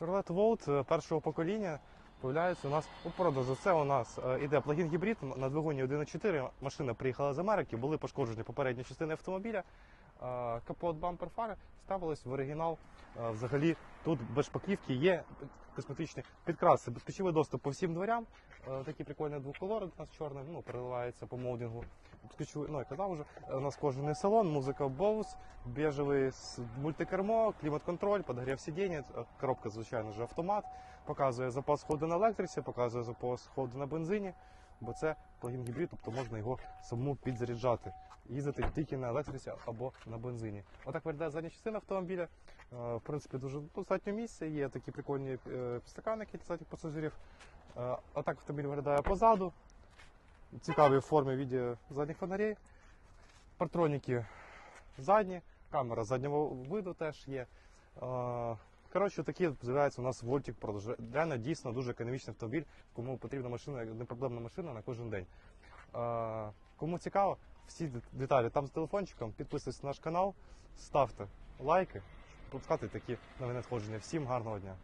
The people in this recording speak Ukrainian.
Chevrolet Volt е, першого покоління появляється у нас у продажу. Це у нас е, іде плагін гібрид на двигуні 1.4. Машина приїхала з Америки, були пошкоджені попередні частини автомобіля. Е, Капот бампер фари ставились в оригінал. Е, Взагалі тут без шпаклівки є косметичні підкраси, безпечовий доступ по всім дверям. Е, Такі прикольні двоколори у нас чорний, ну переливається по молдингу. Ну я казав вже. У нас кожаний салон, музика Bose, бежевий с- мультикермо, клімат-контроль, подогрів сидіння, коробка, звичайно ж, автомат. Показує запас ходу на електриці, показує запас ходу на бензині, бо це плагін гібрид, тобто можна його саму підзаряджати. Їздити тільки на електриці або на бензині. Отак виглядає задня частина автомобіля. Е, В принципі, дуже достатньо місця. Є такі прикольні е, підстаканники для задніх пасажирів. Е, Отак автомобіль виглядає позаду. Цікаві в формі відео задніх фонарей. Партроніки задні, камера заднього виду теж є. Коротше, такі з'являється у нас вольтик продаж. Реально дійсно дуже економічний автомобіль, кому потрібна машина, непроблемна машина на кожен день. Е, Кому цікаво, всі деталі там з телефончиком, підписуйтесь на наш канал, ставте лайки, пропускати такі новини надходження. Всім гарного дня!